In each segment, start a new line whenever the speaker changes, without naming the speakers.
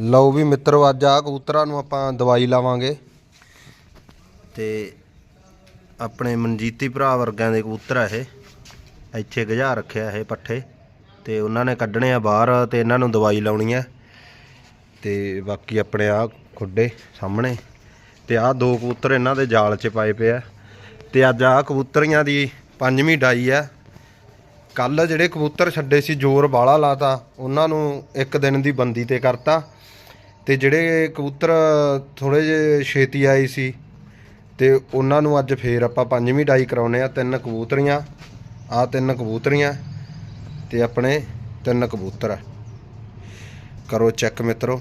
ਲਓ ਵੀ ਮਿੱਤਰੋ, ਅੱਜ ਆ ਕਬੂਤਰਾਂ ਨੂੰ ਆਪਾਂ ਦਵਾਈ ਲਾਵਾਂਗੇ। ਤੇ ਆਪਣੇ ਮਨਜੀਤੀ ਭਰਾ ਵਰਗਿਆਂ ਦੇ ਕਬੂਤਰ ਆ ਇਹ। ਇੱਥੇ ਗਜਾ ਰੱਖਿਆ ਇਹ ਪੱਠੇ। ਤੇ ਉਹਨਾਂ ਨੇ ਕੱਢਣੇ ਆ ਬਾਹਰ ਤੇ ਇਹਨਾਂ ਨੂੰ ਦਵਾਈ ਲਾਉਣੀ ਆ। ਤੇ ਬਾਕੀ ਆਪਣੇ ਆ ਖੁੱਡੇ ਸਾਹਮਣੇ। ਤੇ ਆ ਦੋ ਕਬੂਤਰ ਇਹਨਾਂ ਦੇ ਜਾਲ 'ਚ ਪਾਏ ਪਏ ਆ। ਤੇ ਅੱਜ ਆ ਕਬੂਤਰੀਆਂ ਦੀ ਪੰਜਵੀਂ ਡਾਈ ਆ। ਕੱਲ ਜਿਹੜੇ ਕਬੂਤਰ ਛੱਡੇ ਸੀ, ਜ਼ੋਰ ਬਾਲਾ ਲਾਤਾ, ਉਹਨਾਂ ਨੂੰ ਇੱਕ ਦਿਨ ਦੀ ਬੰਦੀ ਤੇ ਕਰਤਾ। ਤੇ ਜਿਹੜੇ ਕਬੂਤਰ ਥੋੜੇ ਜਿਹੇ ਛੇਤੀ ਆਏ ਸੀ, ਤੇ ਉਹਨਾਂ ਨੂੰ ਅੱਜ ਫੇਰ ਆਪਾਂ ਪੰਜਵੀਂ ਡਾਈ ਕਰਾਉਨੇ ਆ ਤਿੰਨ ਕਬੂਤਰੀਆਂ ਆ ਤਿੰਨ ਕਬੂਤਰੀਆਂ ਤੇ ਆਪਣੇ ਤਿੰਨ ਕਬੂਤਰ। ਕਰੋ ਚੈੱਕ ਮਿੱਤਰੋ।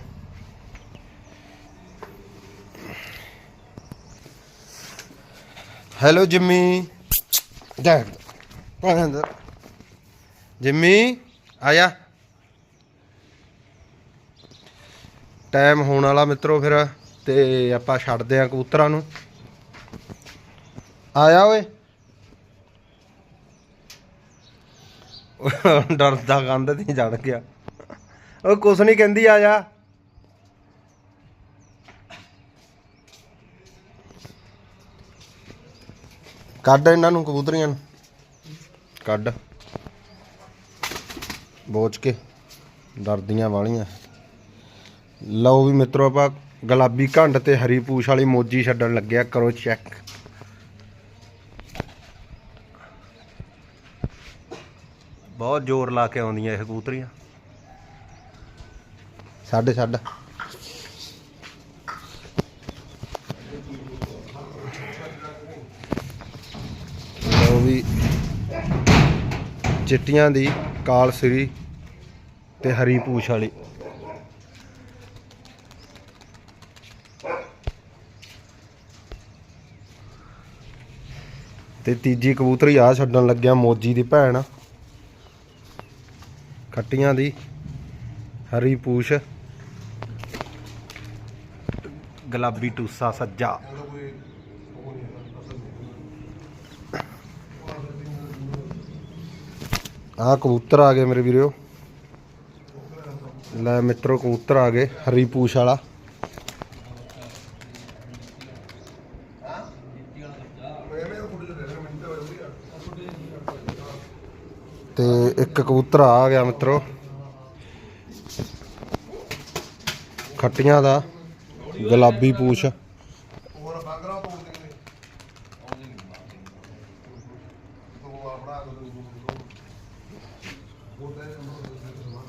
Hello, Jimmy. ਜੈ। ਕੌਣ ਅੰਦਰ ਜਿੰਮੀ ਆਇਆ ਟਾਈਮ ਹੋਣ ਵਾਲਾ ਮਿੱਤਰੋ ਫਿਰ, ਤੇ ਆਪਾਂ ਛੱਡਦੇ ਆ ਕਬੂਤਰਾਂ ਨੂੰ। ਆਇਆ ਓਏ। ਡਰਦਾ ਕੰਧ ਤੇ ਚੜ ਗਿਆ। ਉਹ ਕੁਛ ਨਹੀਂ ਕਹਿੰਦੀ, ਆ ਜਾ। ਕੱਢ ਇਹਨਾਂ ਨੂੰ ਕਬੂਤਰੀਆਂ ਨੂੰ। ਕੱਢ। ਬੋਚ ਕੇ ਡਰਦੀਆਂ ਵਾਲੀਆਂ। ਲਓ ਵੀ ਮਿੱਤਰੋ, ਆਪਾਂ ਗੁਲਾਬੀ ਘੰਡ ਤੇ ਹਰੀ ਪੂਛ ਵਾਲੀ ਮੋਜੀ ਛੱਡਣ ਲੱਗਿਆ ਕਰੋ ਚੈੱਕ ਬਹੁਤ ਜ਼ੋਰ ਲਾ ਕੇ ਆਉਂਦੀਆਂ ਇਹ ਕਬੂਤਰੀਆਂ। ਛੱਡ ਛੱਡ ਲਓ ਵੀ ਚਿੱਟੀਆਂ ਦੀ ਕਾਲ ਸ੍ਰੀ ਤੇ ਹਰੀ ਪੂਛ ਵਾਲੀ। ਤੇ ਤੀਜੀ ਕਬੂਤਰੀ ਆ ਛੱਡਣ ਲੱਗਿਆ ਮੋਜੀ ਦੀ ਭੈਣ। ਖੱਟੀਆਂ ਦੀ ਹਰੀ ਪੂਛ। ਗੁਲਾਬੀ ਟੂਸਾ ਸੱਜਾ। ਆ ਕਬੂਤਰ ਆ ਗਏ ਮੇਰੇ ਵੀਰੋ। ਲੈ ਮਿੱਤਰੋ, ਕਬੂਤਰ ਆ ਗਏ, ਹਰੀ ਪੂਛ ਵਾਲਾ। ਤੇ ਇੱਕ ਕਬੂਤਰ ਆ ਗਿਆ ਮਿੱਤਰੋ। ਖੱਟੀਆਂ ਦਾ, ਗੁਲਾਬੀ ਪੂਛ।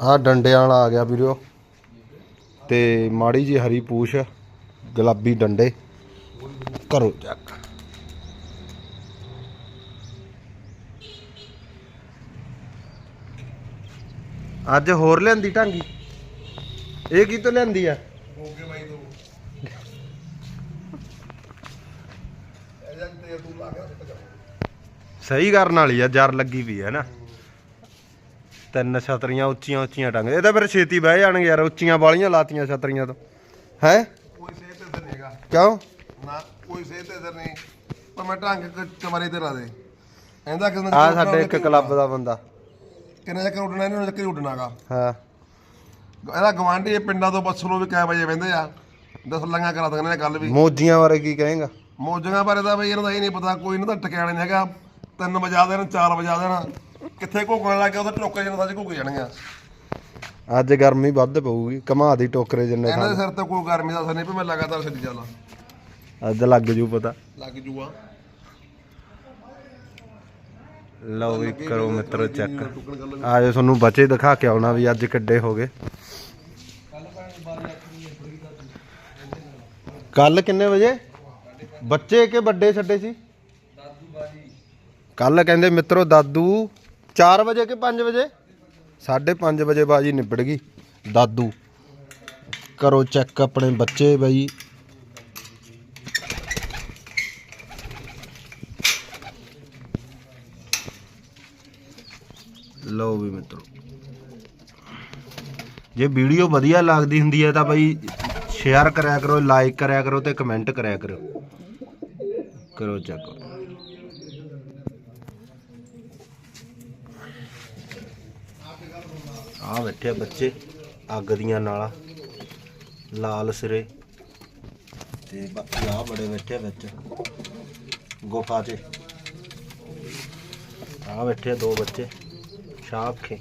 ਆ ਡੰਡਿਆਂ ਵਾਲਾ ਆ ਗਿਆ ਵੀਰੋ। ਤੇ ਮਾੜੀ ਜੀ ਹਰੀ ਪੂਛ ਗੁਲਾਬੀ ਡੰਡੇ। ਕਰੋ ਚੱਕ। ਅੱਜ ਹੋਰ ਲਿਆਂਦੀ ਢਾਂਗੀ? ਇਹ ਕੀ ਤੋਂ ਲਿਆਂਦੀ ਆ?
ਬਾਈ ਤੋਂ।
ਸਹੀ ਕਰਨ ਵਾਲੀ ਆ ਜਰ ਲੱਗੀ ਵੀ ਹੈ ਨਾ। ਤਿੰਨ ਛਤਰੀਆਂ ਉੱਚੀਆਂ ਉੱਚੀਆਂ ਟੰਗ ਇਹ ਤਾਂ ਫਿਰ ਛੇਤੀ ਬਹਿ ਜਾਣਗੇ ਯਾਰ ਉੱਚੀਆਂ ਵਾਲੀਆਂ ਲਾਤੀਆਂ ਛਤਰੀਆਂ ਤੋਂ। ਹੈ?
ਕੋਈ ਸੇਧ ਤੇ ਇਧਰ ਨਹੀਂਗਾ
ਕਿਉਂ?
ਨਾ ਕੋਈ ਸੇਧ ਤੇ ਇਧਰ ਨਹੀਂ। ਪਰ ਮੈਂ ਢੰਗ ਕ- ਚਵਾਰੇ ਤੇ ਲਾ ਦੇ। ਇਹਦਾ ਕਿੰਨਾ
ਆ ਸਾਡੇ ਇੱਕ ਕਲੱਬ ਦਾ ਬੰਦਾ।
ਕਿੰਨੇ ਚੱਕਰ ਉੱਡਣਾ ਇਹਨੇ ਚੱਕਰ ਉੱਡਣਾਗਾ
ਹਾਂ।
ਇਹਦਾ ਗਵਾਂਢੀ ਪਿੰਡਾਂ ਤੋਂ ਬੱਸਲੋਂ ਵੀ ਕੈ ਵਜੇ ਵੰਦੇ ਆ? ਦਸ ਲੰਗਾ ਕਰਾ ਦਿੰਦੇ ਨੇ ਗੱਲ ਵੀ।
ਮੋਜੀਆਂ ਬਾਰੇ ਕੀ ਕਹੇਗਾ?
ਮੌਜਾਂ ਬਾਰੇ ਤਾਂ ਬਈ ਇਹਨਾਂ ਦਾ ਇਹ ਨਹੀਂ ਪਤਾ ਕੋਈ ਇਹਨਾਂ ਦਾ ਟਿਕਾਣਾ ਨਹੀਂ ਹੈਗਾ। ਤਿੰਨ ਵਜਾ ਦੇਣ ਚਾਰ ਵਜਾ ਦੇਣ। ਕਿੱਥੇ ਘੋਕਣ ਲੱਗ ਗਿਆ ਉਹਦਾ ਟੋਕੇ ਜਿਹਨਾਂ ਦਾ ਘੋਕ ਜਾਣਗੇ।
ਅੱਜ ਗਰਮੀ ਵੱਧ ਪਊਗੀ ਕਮਾ ਦੀ ਟੋਕਰੇ ਜਿੰਨੇ
ਇਹਨਾਂ ਦੇ ਸਿਰ ਤੇ ਕੋਈ ਗਰਮੀ ਦਾ ਅਸਰ ਨਹੀਂ ਪਈ ਮੈਂ ਲਗਾਤਾਰ ਛੱਡੀ ਚੱਲਾਂ
ਅੱਜ ਲੱਗ ਜੂ ਪਤਾ।
ਲੱਗ ਜੂਆ
ਲਓ ਵੀ ਕਰੋ ਮਿੱਤਰੋ ਚੈੱਕ। ਆਜੋ ਤੁਹਾਨੂੰ ਬੱਚੇ ਦਿਖਾ ਕੇ ਆਉਣਾ ਵੀ ਅੱਜ ਕਿੱਡੇ ਹੋ ਗਏ। ਕੱਲ ਕਿੰਨੇ ਵਜੇ? ਬੱਚੇ ਕਿ ਵੱਡੇ ਛੱਡੇ ਸੀ? ਕੱਲ ਕਹਿੰਦੇ ਮਿੱਤਰੋ ਦਾਦੂ 4 ਵਜੇ ਕਿ 5 ਵਜੇ? 5:30 ਵਜੇ ਬਾਜੀ ਨਿਬੜ ਗਈ। ਦਾਦੂ, ਕਰੋ ਚੈੱਕ ਆਪਣੇ ਬੱਚੇ ਬਾਈ। ਲਓ ਵੀ ਮਿੱਤਰੋ। ਜੇ ਵੀਡੀਓ ਵਧੀਆ ਲੱਗਦੀ ਹੁੰਦੀ ਹੈ ਤਾਂ ਬਾਈ ਸ਼ੇਅਰ ਕਰਿਆ ਕਰੋ ਲਾਈਕ ਕਰਿਆ ਕਰੋ ਤੇ ਕਮੈਂਟ ਕਰਿਆ ਕਰੋ। ਕਰੋ ਚੈੱਕ। ਆ ਬੈਠੇ ਬੱਚੇ, ਅੱਗ ਦੀਆਂ ਨਾਲਾਂ, ਲਾਲ ਸਿਰੇ। ਤੇ ਬਾਕੀ ਆ ਬੜੇ ਬੈਠੇ ਵਿੱਚ, ਗੁਫਾ 'ਚ। ਆ ਬੈਠੇ ਦੋ ਬੱਚੇ, ਸ਼ਾਹ ਅੱਖੇ